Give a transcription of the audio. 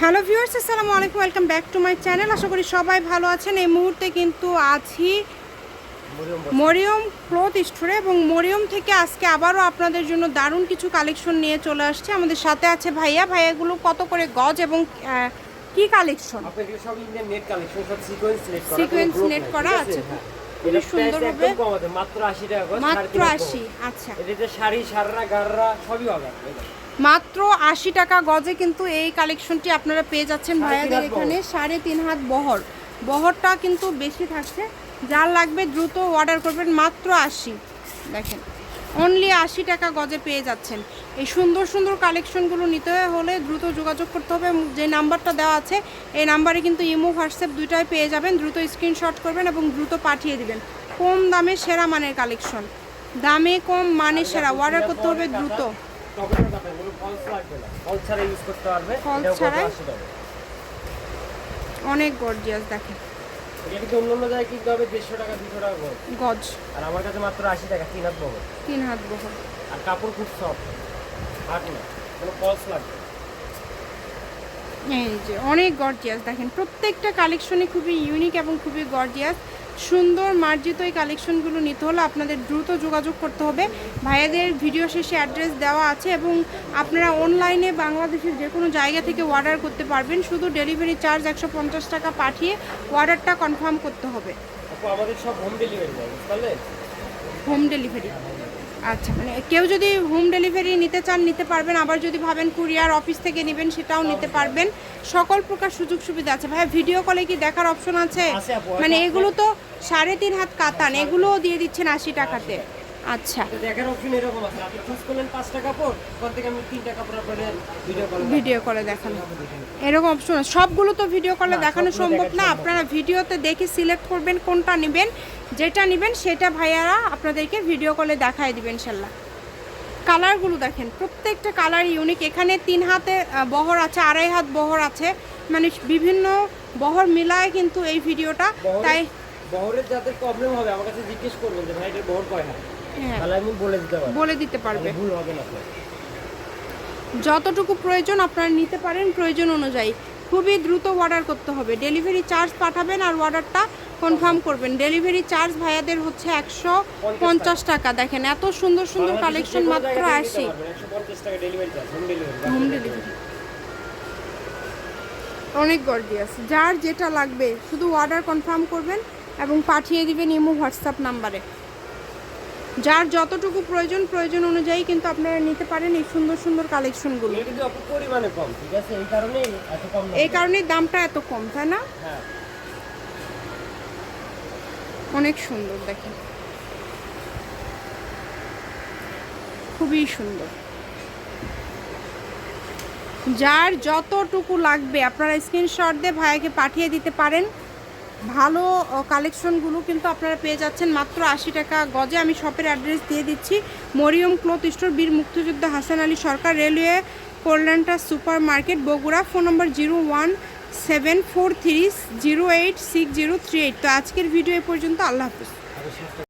Hello viewers আসসালামু আলাইকুম welcome back to my channel. আশা করি সবাই ভালো আছেন। এই মুহূর্তে কিন্তু আছি মরিয়ম ক্লথ স্টোরে এবং মরিয়ম থেকে আজকে আবারও আপনাদের জন্য দারুণ কিছু কালেকশন নিয়ে চলে আসছে। আমাদের সাথে আছে ভাইয়া। ভাইয়াগুলো কত করে গজ এবং কি কালেকশন সব ইন্ডিয়ান নেট কালেকশন সব সিকোয়েন্স নেট করা net নাই, করা আছে। খুবই সুন্দর হবে। মাত্র 80 টাকা করে, মাত্র সাড়ে তিন হাত আশি বহর। আচ্ছা এটাতে শাড়ি সাররা গাররা সবই হবে। মাত্র আশি টাকা গজে কিন্তু এই কালেকশনটি আপনারা পেয়ে যাচ্ছেন ভাইয়াদের এখানে। সাড়ে তিন হাত বহর। বহরটা কিন্তু বেশি থাকছে। যার লাগবে দ্রুত অর্ডার করবেন। মাত্র আশি। দেখেন অনলি আশি টাকা গজে পেয়ে যাচ্ছেন। এই সুন্দর সুন্দর কালেকশনগুলো নিতে হলে দ্রুত যোগাযোগ করতে হবে যে নাম্বারটা দেওয়া আছে এই নাম্বারে কিন্তু ইমো হোয়াটসঅ্যাপ দুইটাই পেয়ে যাবেন দ্রুত স্ক্রিনশট করবেন এবং দ্রুত পাঠিয়ে দিবেন কম দামে সেরা মানের কালেকশন দামে কম মানে সেরা অর্ডার করতে হবে দ্রুত টপের কথা, এগুলো false লাগবে না। false ছাড়া use করতে পারবে। False এটাও কত ছাড়াই? 80 টাকা। অনেক গর্জিয়াস দেখেন এটা কিন্তু অন্য অন্য জায়গায় কিনতে হবে 150 টাকা, 200 টাকা করে। গজ আর আমার কাছে মাত্র 80 টাকা, তিন হাত বহর। তিন হাত বহর আর কাপড় খুব soft, এই যে অনেক গর্জিয়াস দেখেন প্রত্যেকটা কালেকশনই খুবই ইউনিক এবং খুবই গর্জিয়াস সুন্দর মার্জিত এই কালেকশনগুলো নিতে হলে আপনাদের দ্রুত যোগাযোগ করতে হবে। ভাইয়াদের ভিডিও শেষে অ্যাড্রেস দেওয়া আছে এবং আপনারা অনলাইনে বাংলাদেশের যে কোনো জায়গা থেকে অর্ডার করতে পারবেন। শুধু ডেলিভারি চার্জ একশো পঞ্চাশ টাকা পাঠিয়ে অর্ডারটা কনফার্ম করতে হবে। আমাদের সব হোম ডেলিভারি হোম ডেলিভারি আচ্ছা মানে কেউ যদি হোম ডেলিভারি নিতে চান নিতে পারবেন। আবার যদি ভাবেন কুরিয়ার অফিস থেকে নেবেন সেটাও নিতে পারবেন। সকল প্রকার সুযোগ সুবিধা আছে। ভাই ভিডিও কলে কি দেখার অপশন আছে? আছে মানে এগুলো তো সাড়ে তিন হাত কাতান এগুলোও দিয়ে দিচ্ছেন আশি টাকাতে। আচ্ছা। দেখার অপশন এরকম আছে। আপনি চুজ করলেন পাঁচটা কাপড় ওখান থেকে আমি তিনটা কাপড় আপনাদের ভিডিও কল ভিডিও কলে দেখানো। এরকম অপশন আছে। সবগুলো তো ভিডিও কলে দেখানো সম্ভব না। আপনারা ভিডিওতে দেখে সিলেক্ট করবেন কোনটা নেবেন। যেটা নেবেন সেটা ভাইয়ারা আপনাদেরকে ভিডিও কলে দেখায় দিবেন ইনশাল্লাহ। কালারগুলো দেখেন। প্রত্যেকটা কালার ইউনিক এখানে তিন হাতে বহর আছে আড়াই হাত বহর আছে। মানে বিভিন্ন বহর মিলায় কিন্তু এই ভিডিওটা তাই বহরের যাদের প্রবলেম হবে আমার কাছে জিজ্ঞেস করবেন যে ভাই এটার বহর কয় হাত? তাহলে আমি বলে দিতে পারব। বলে দিতে পারবে। ভুল হবে না যতটুকু প্রয়োজন আপনারা নিতে পারেন প্রয়োজন অনুযায়ী। খুবই দ্রুত অর্ডার করতে হবে। ডেলিভারি চার্জ পাঠাবেন আর অর্ডারটা কনফার্ম করবেন। ডেলিভারি চার্জ ভাইয়াদের হচ্ছে একশো পঞ্চাশ টাকা। দেখেন এত সুন্দর সুন্দর কালেকশন মাত্র ডেলিভারি হোম ডেলিভারি অনেক গর্জিয়াস যার যেটা লাগবে শুধু অর্ডার কনফার্ম করবেন এবং পাঠিয়ে দিবেন ইমো হোয়াটসঅ্যাপ নাম্বারে। যার যতটুকু প্রয়োজন প্রয়োজন অনুযায়ী কিন্তু আপনারা নিতে পারেন এই সুন্দর সুন্দর কালেকশনগুলো এগুলো পরিমাণে কম ঠিক আছে? এই এত কম এই কারণে দামটা এত কম তাই না? হ্যাঁ। অনেক সুন্দর দেখেন। খুবই সুন্দর। যার যতটুকু লাগবে আপনারা স্ক্রিনশট দিয়ে ভাইয়াকে পাঠিয়ে দিতে পারেন। ভালো কালেকশনগুলো কিন্তু আপনারা পেয়ে যাচ্ছেন। মাত্র আশি টাকা গজে আমি শপের অ্যাড্রেস দিয়ে দিচ্ছি। মরিয়ম ক্লথ স্টোর, বীর মুক্তিযোদ্ধা Hasan Ali Sarkar railway কল্যাণটা super market Bogura. Phone number zero one seven four three zero eight six zero three eight. তো আজকের ভিডিও এ পর্যন্ত আল্লাহ হাফিজ।